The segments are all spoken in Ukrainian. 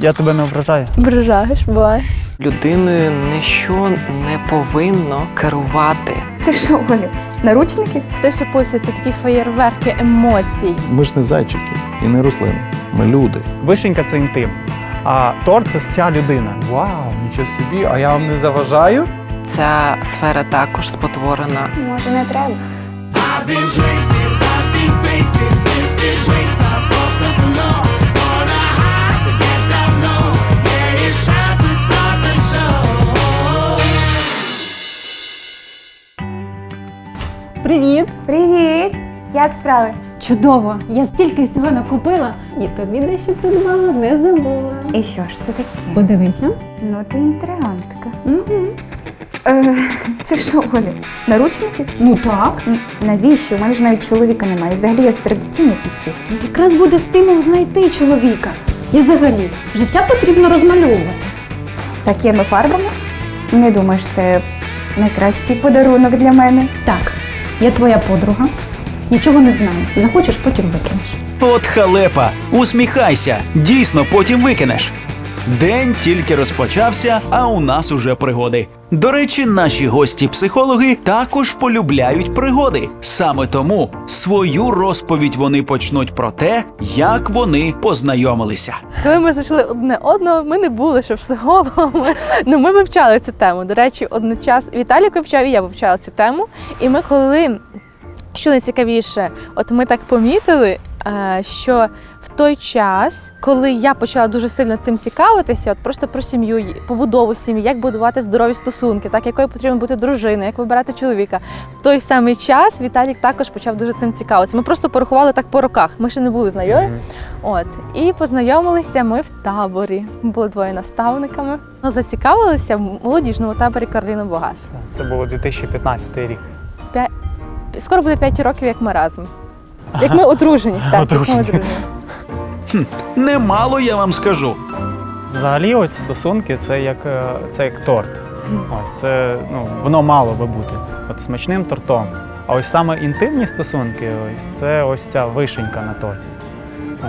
Я тебе не ображаю. Ображаєш, буває. Людиною ніщо не повинно керувати. Це що, Оля? Наручники? Хтось описує, це такі феєрверки емоцій. Ми ж не зайчики і не рослини. Ми люди. Вишенька це інтим. А торт це ця людина. Вау, нічого собі, а я вам не заважаю? Ця сфера також спотворена. Може, не треба. Привіт! Привіт! Як справи? Чудово! Я стільки всього накупила і тобі дещо придбала, не забула. І що ж це таке? Подивися. Ну, ти інтригантка. Угу. Е, це що, Оля? Наручники? Ну так. Н- Навіщо? У мене ж навіть чоловіка немає. Взагалі я за традиційний підхід. Ну, якраз буде стимул знайти чоловіка. І взагалі, життя потрібно розмальовувати. Такими фарбами? Не думаєш, це найкращий подарунок для мене? Так, я твоя подруга. Нічого не знаю. Захочеш, потім викинеш. От халепа, усміхайся, дійсно потім викинеш. День тільки розпочався, а у нас уже пригоди. До речі, наші гості-психологи також полюбляють пригоди. Саме тому свою розповідь вони почнуть про те, як вони познайомилися. Коли ми знайшли одне одного, ми не були ще психологами. Ну ми вивчали цю тему. До речі, одночас Віталік вивчав і я вивчала цю тему. І ми коли що найцікавіше, от ми так помітили, е, що в той час, коли я почала дуже сильно цим цікавитися, от просто про сім'ю, побудову сім'ї, як будувати здорові стосунки, так якою потрібно бути дружиною, як вибирати чоловіка. В той самий час Віталік також почав дуже цим цікавитися. Ми просто порахували так по роках. Ми ще не були знайомі. От і познайомилися ми в таборі. Ми були двоє наставниками. Ну, зацікавилися в молодіжному таборі Карліни Богас. Це було 2015 рік. Скоро буде 5 років, як ми разом. Як ми одружені. Так, як ми Одружені. одружені. Немало я вам скажу. Взагалі, от стосунки це як, е, це як торт. Ось це ну, воно мало би бути. От смачним тортом. А ось саме інтимні стосунки, ось це ось ця вишенька на торті.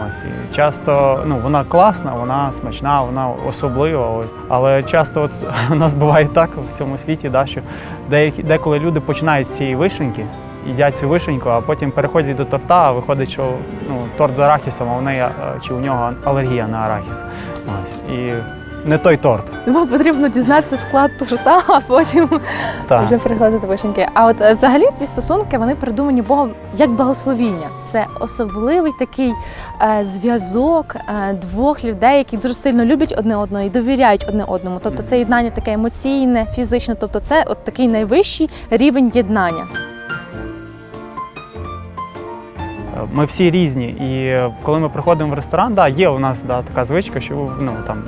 Ось і часто ну вона класна, вона смачна, вона особлива. Ось але часто от у нас буває так в цьому світі, да, що деякі деколи люди починають з цієї вишеньки, їдять цю вишеньку, а потім переходять до торта, а виходить, що ну торт з арахісом, а у неї е, чи у нього алергія на арахіс. Ось і не той торт. Тому потрібно дізнатися склад торта, а потім Так. вже приходити до вишеньки. А от е, взагалі ці стосунки вони придумані Богом як благословіння. Це особливий такий е, зв'язок е, двох людей, які дуже сильно люблять одне одного і довіряють одне одному. Тобто це єднання таке емоційне, фізичне, тобто це от такий найвищий рівень єднання. Ми всі різні, і коли ми приходимо в ресторан, да, є у нас да, така звичка, що ну там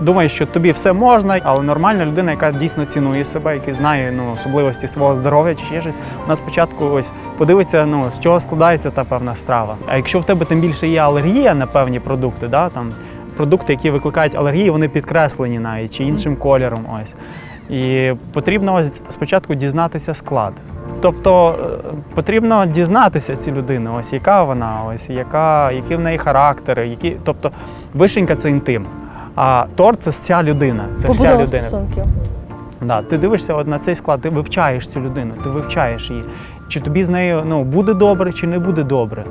думаєш, що тобі все можна, але нормальна людина, яка дійсно цінує себе, яка знає ну, особливості свого здоров'я чи ще щось, вона спочатку ось подивиться, ну з чого складається та певна страва. А якщо в тебе тим більше є алергія на певні продукти, да, там продукти, які викликають алергії, вони підкреслені навіть чи іншим кольором. Ось. І потрібно ось спочатку дізнатися склад. Тобто е, потрібно дізнатися цю людину, ось яка вона, ось яка, які в неї характери, які. Тобто вишенька це інтим. А торт це ця людина. Це вся людина. стосунків. Да, ти дивишся от на цей склад, ти вивчаєш цю людину, ти вивчаєш її. Чи тобі з нею ну, буде добре, чи не буде добре.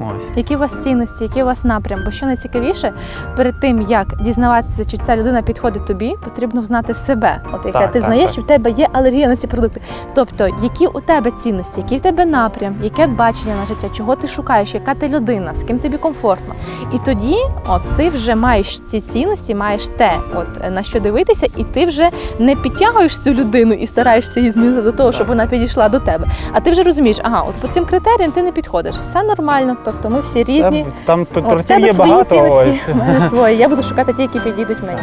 Ось. Які у вас цінності, який у вас напрям? Бо що найцікавіше, перед тим як дізнаватися, чи ця людина підходить тобі, потрібно знати себе. От яке Так, ти знаєш, так. що в тебе є алергія на ці продукти. Тобто, які у тебе цінності, який в тебе напрям, яке бачення на життя, чого ти шукаєш, яка ти людина, з ким тобі комфортно. І тоді, от ти вже маєш ці цінності, маєш те, от на що дивитися, і ти вже не підтягуєш цю людину і стараєшся її змінити до того, щоб вона підійшла до тебе. А ти вже розумієш, ага, от по цим критеріям ти не підходиш. Все нормально, тобто ми всі різні. Там тортів є багато. Ось. мене свої. Я буду шукати ті, які підійдуть мені.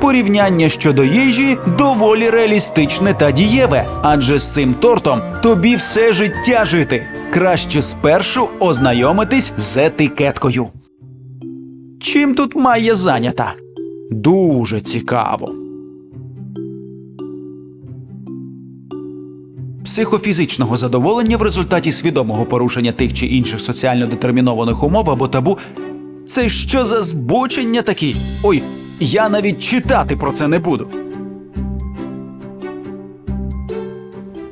Порівняння щодо їжі доволі реалістичне та дієве, адже з цим тортом тобі все життя жити. Краще спершу ознайомитись з етикеткою. Чим тут має зайнята? Дуже цікаво. Психофізичного задоволення в результаті свідомого порушення тих чи інших соціально детермінованих умов або табу Це що за збочення такі? Ой, я навіть читати про це не буду.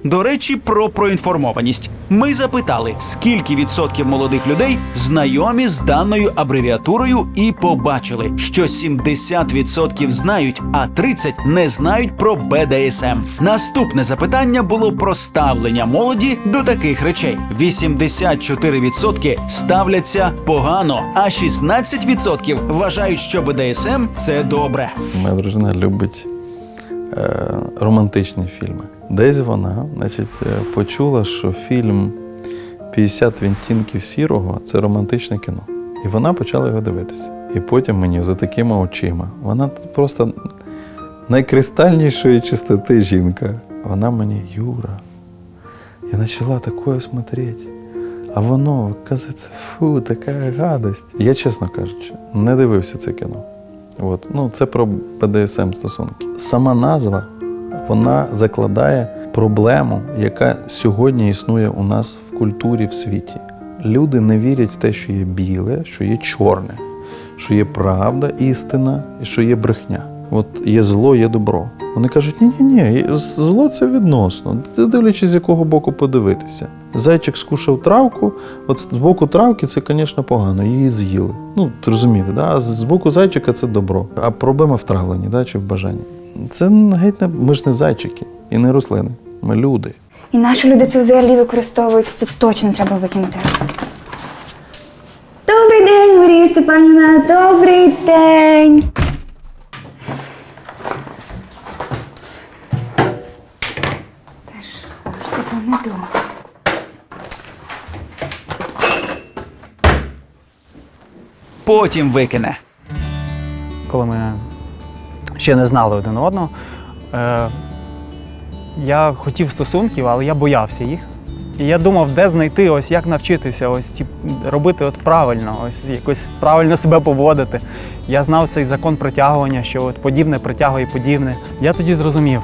До речі, про проінформованість. Ми запитали, скільки відсотків молодих людей знайомі з даною абревіатурою, і побачили, що 70% знають, а 30% не знають про БДСМ. Наступне запитання було про ставлення молоді до таких речей. 84% ставляться погано, а 16% вважають, що БДСМ це добре. Моя дружина любить романтичні фільми. Десь вона значить, е, почула, що фільм 50 відтінків сірого це романтичне кіно. І вона почала його дивитися. І потім мені за такими очима. Вона просто найкристальнішої чистоти жінка. Вона мені, Юра, я почала такое смотреть. А воно, оказується, фу, така гадость. Я, чесно кажучи, не дивився це кіно. От. Ну, це про БДСМ стосунки. Сама назва вона закладає проблему, яка сьогодні існує у нас в культурі в світі. Люди не вірять в те, що є біле, що є чорне, що є правда, істина і що є брехня. От є зло, є добро. Вони кажуть, ні, ні, ні, зло це відносно. Ти дивлячись, з якого боку подивитися. Зайчик скушав травку, от з боку травки це, звісно, погано, її з'їли. Ну, розумієте, да? а з боку зайчика це добро. А проблема в травленні да? чи в бажанні. Це геть не ми ж не зайчики і не рослини. Ми люди. І наші люди це взагалі використовують, це точно треба викинути. Добрий день, Марія Степанівна, добрий день. Теж, що це не дома. Потім викине. коли ми ще не знали один одного. Е, я хотів стосунків, але я боявся їх. І я думав, де знайти, ось як навчитися, ось ті, робити от правильно, ось якось правильно себе поводити. Я знав цей закон притягування, що от подібне притягує подібне. Я тоді зрозумів,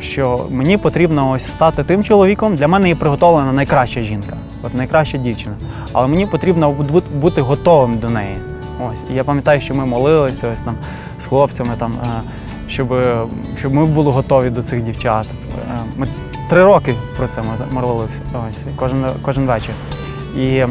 що мені потрібно ось стати тим чоловіком. Для мене є приготовлена найкраща жінка, от найкраща дівчина. Але мені потрібно бути готовим до неї. Ось. І я пам'ятаю, що ми молилися ось там з хлопцями, там, е, щоб, щоб ми були готові до цих дівчат. Е, Ми три роки про це ми молилися ось, кожен, кожен вечір. І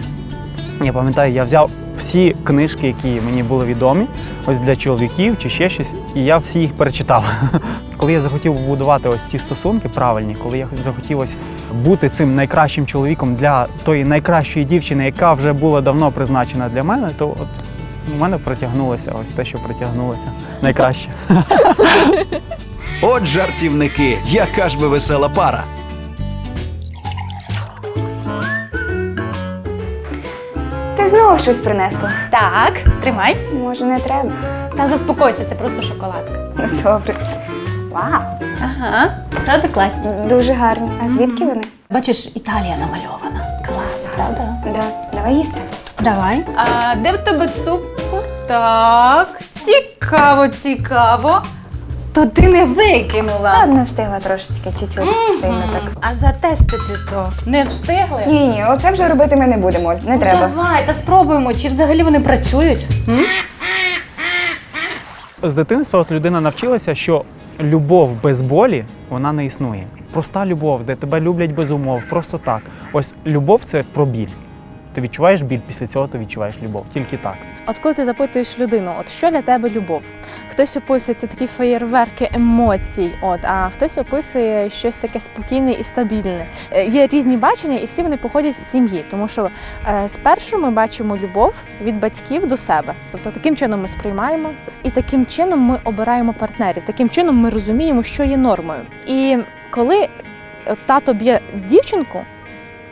я пам'ятаю, я взяв всі книжки, які мені були відомі, ось для чоловіків чи ще щось, і я всі їх перечитав. Коли я захотів будувати ось ці стосунки правильні, коли я захотів ось бути цим найкращим чоловіком для тої найкращої дівчини, яка вже була давно призначена для мене, то от у мене притягнулося ось те, що притягнулося найкраще. От жартівники, яка ж ви весела пара. Ти знову щось принесла. Так, тримай. Може, не треба? Та заспокойся, це просто шоколадка. Ну, добре. Вау, Ага, правда класні. дуже гарні. А звідки вони? Бачиш, Італія намальована. Клас, правда? Да, давай їсти. Давай. А де в тебе цукор? Так, цікаво, цікаво. То ти не викинула. Ладно, встигла трошечки, чуть-чуть, сильно так. А затестити то не встигли? Ні, ні, оце вже робити ми не будемо. Не Ну, треба. Давай, та спробуємо, чи взагалі вони працюють. М? З дитинства от людина навчилася, що любов без болі вона не існує. Проста любов, де тебе люблять без умов, просто так. Ось любов це про біль. Ти відчуваєш біль, після цього ти відчуваєш любов. Тільки так. От коли ти запитуєш людину, от що для тебе любов? Хтось описує це такі феєрверки емоцій, от а хтось описує щось таке спокійне і стабільне. Е, Є різні бачення, і всі вони походять з сім'ї, тому що е, спершу ми бачимо любов від батьків до себе. Тобто таким чином ми сприймаємо, і таким чином ми обираємо партнерів. Таким чином ми розуміємо, що є нормою. І коли от тато б'є дівчинку,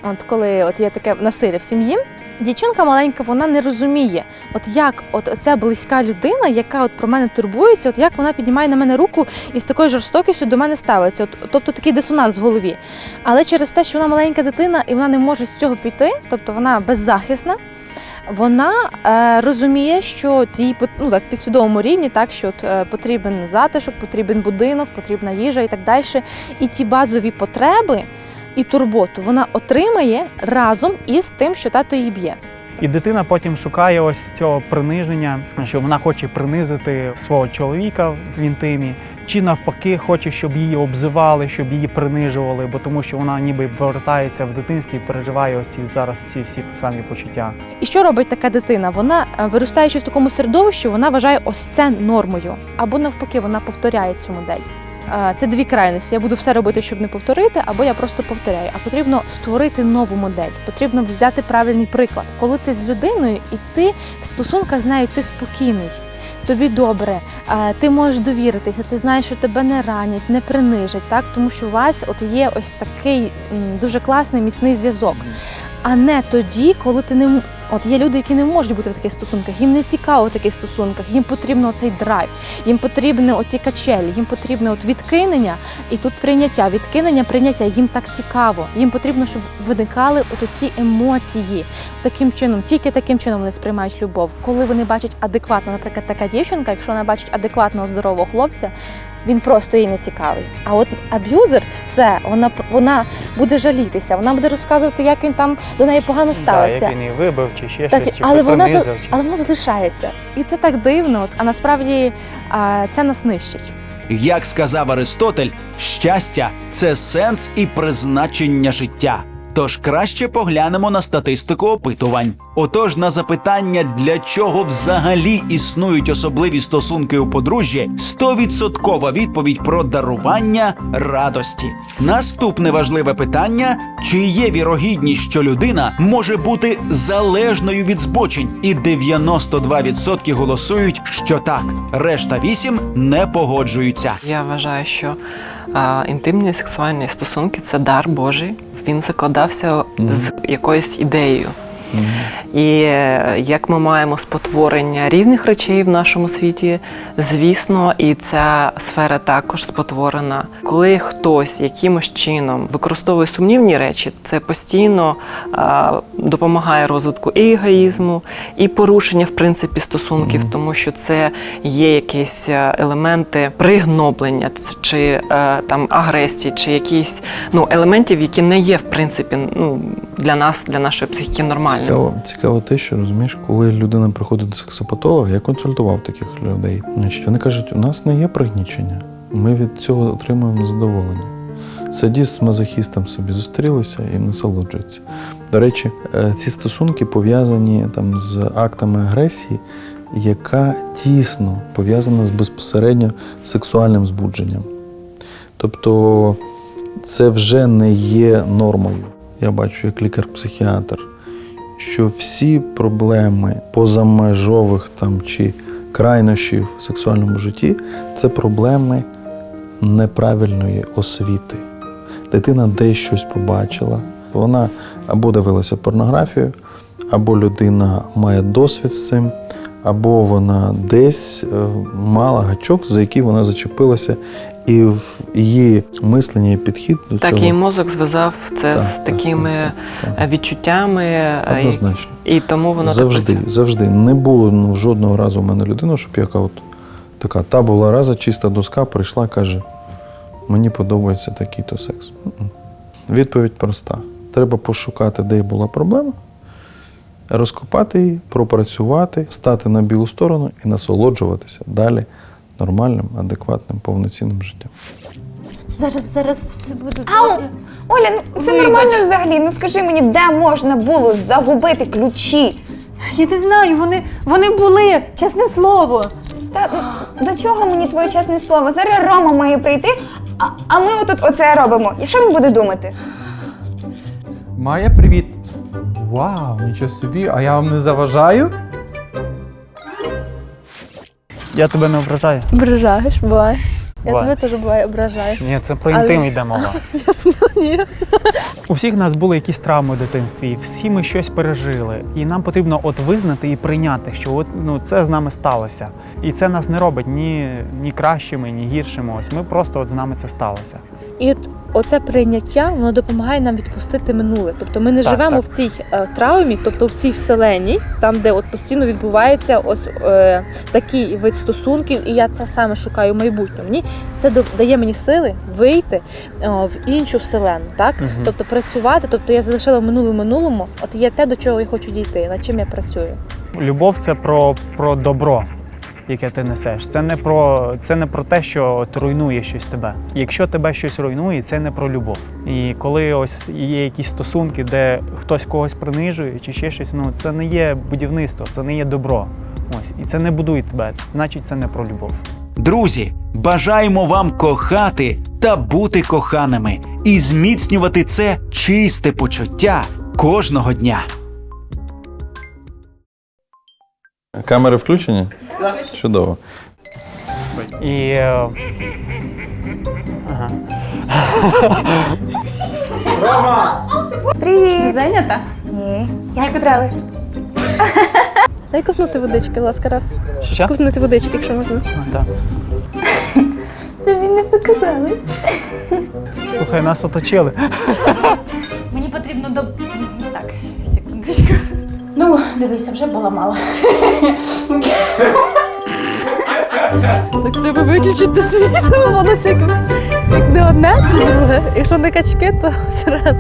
от коли от є таке насилля в сім'ї. Дівчинка маленька, вона не розуміє, от як от оця близька людина, яка от про мене турбується, от як вона піднімає на мене руку і з такою жорстокістю до мене ставиться. От, тобто такий дисонанс в голові. Але через те, що вона маленька дитина і вона не може з цього піти, тобто вона беззахисна. Вона е, розуміє, що їй ну, так, підсвідомому рівні, так що от, е, потрібен затишок, потрібен будинок, потрібна їжа і так далі. І ті базові потреби і турботу вона отримає разом із тим, що тато її б'є. І дитина потім шукає ось цього приниження, що вона хоче принизити свого чоловіка в інтимі, чи навпаки хоче, щоб її обзивали, щоб її принижували, бо тому що вона ніби повертається в дитинстві і переживає ось ці зараз ці всі самі почуття. І що робить така дитина? Вона, е, виростаючи в такому середовищі, вона вважає ось це нормою. Або навпаки, вона повторяє цю модель. Це дві крайності. Я буду все робити, щоб не повторити, або я просто повторяю. А потрібно створити нову модель. Потрібно взяти правильний приклад. Коли ти з людиною і ти в стосунках з нею, ти спокійний. Тобі добре, ти можеш довіритися, ти знаєш, що тебе не ранять, не принижать, так тому що у вас от є ось такий дуже класний міцний зв'язок. А не тоді, коли ти не от є люди, які не можуть бути в таких стосунках, їм не цікаво в таких стосунках, їм потрібно цей драйв, їм потрібні оці качелі, їм потрібне от відкинення і тут прийняття, відкинення, прийняття. Їм так цікаво. Їм потрібно, щоб виникали от ці емоції. Таким чином, тільки таким чином вони сприймають любов. Коли вони бачать адекватно, наприклад, така дівчинка, якщо вона бачить адекватного здорового хлопця. Він просто їй не цікавий. А от аб'юзер все, вона вона буде жалітися, вона буде розказувати, як він там до неї погано Да, ставиться. як він її вибив, чи ще Так, щось, чи але вона за-. Чи... але вона залишається. І це так дивно. От, а насправді а, це нас нищить. Як сказав Аристотель, щастя це сенс і призначення життя. Тож краще поглянемо на статистику опитувань. Отож, на запитання, для чого взагалі існують особливі стосунки у подружжі, 100% відповідь про дарування радості. Наступне важливе питання: чи є вірогідність, що людина може бути залежною від збочень? І 92% голосують, що так. Решта 8 не погоджуються. Я вважаю, що а, інтимні сексуальні стосунки це дар Божий. Він закладався з якоюсь ідеєю. І е, як ми маємо спотворення різних речей в нашому світі, звісно, і ця сфера також спотворена. Коли хтось якимось чином використовує сумнівні речі, це постійно допомагає розвитку і егоїзму, і порушення в принципі стосунків, тому що це є якісь е, елементи пригноблення чи е, там агресії, чи якісь ну елементів, які не є в принципі ну для нас, для нашої психіки нормальними. Цікаво, цікаво те, що розумієш, коли людина приходить до сексопатолога, я консультував таких людей. Значить, вони кажуть, у нас не є пригнічення, ми від цього отримуємо задоволення. Садіст з мазохістом собі зустрілися і насолоджуються. До речі, е, ці стосунки пов'язані там з актами агресії, яка тісно пов'язана з безпосередньо сексуальним збудженням. Тобто це вже не є нормою. Я бачу як лікар-психіатр, що всі проблеми позамежових там чи крайнощів в сексуальному житті це проблеми неправильної освіти. Дитина десь щось побачила, вона або дивилася порнографію, або людина має досвід з цим, або вона десь е, мала гачок, за який вона зачепилася, і в її мислення і підхід до Так, цього її мозок зв'язав це Так, з такими так, так, так. е, відчуттями, е, однозначно. і тому воно завжди, працює. завжди. Не було ну, жодного разу в мене людини, щоб яка от така та була раза, чиста доска, прийшла, каже: мені подобається такий-то секс. Відповідь проста. Треба пошукати, де була проблема, розкопати її, пропрацювати, стати на білу сторону і насолоджуватися далі нормальним, адекватним, повноцінним життям. Зараз, зараз все буде Ау! Оля, ну це нормально взагалі. Ну скажи мені, де можна було загубити ключі? Я не знаю, вони, вони були, чесне слово. Та ну, до чого мені твоє чесне слово? Зараз Рома має прийти, а, а ми отут оце робимо. І що він буде думати? Майя, привіт. Вау, нічого собі, а я вам не заважаю? Я тебе не ображаю. Ображаєш, буває. Я Буває. тебе теж буває ображаю. Ні, це про Але- інтим йде мова. Ясно, ні. У всіх нас були якісь травми в дитинстві, і всі ми щось пережили. І нам потрібно от визнати і прийняти, що от ну це з нами сталося. І це нас не робить ні, ні кращими, ні гіршими. Ось ми просто от з нами це сталося. І от оце прийняття воно допомагає нам відпустити минуле. Тобто ми не Так, живемо так. в цій е, травмі, тобто в цій вселенні, там, де от постійно відбувається ось е, такий вид стосунків, і я це саме шукаю в майбутньому. Мені це дає мені сили вийти е, в іншу вселену, так? Мгм. Тобто працювати, тобто я залишила минуле в минулому, от є те, до чого я хочу дійти, над чим я працюю. Любов це про, про добро, яке ти несеш. Це не про це не про те, що от руйнує щось тебе. Якщо тебе щось руйнує, це не про любов. І коли ось є якісь стосунки, де хтось когось принижує чи ще щось, ну це не є будівництво, це не є добро. Ось і це не будує тебе. Значить, це не про любов. Друзі, бажаємо вам кохати та бути коханими і зміцнювати це чисте почуття кожного дня. Камери включені? Чудово. І е, ага. Привіт! Зайнята? Ні. Як справи? Дай ковнути водички, будь ласка, раз. Що, що? Ковнути водички, якщо можна. А, так. Тобі не показалось. Слухай, нас оточили. Дивися, вже поламала. Так треба виключити світло, воно як, не одне, то друге. Якщо не качки, то зразу.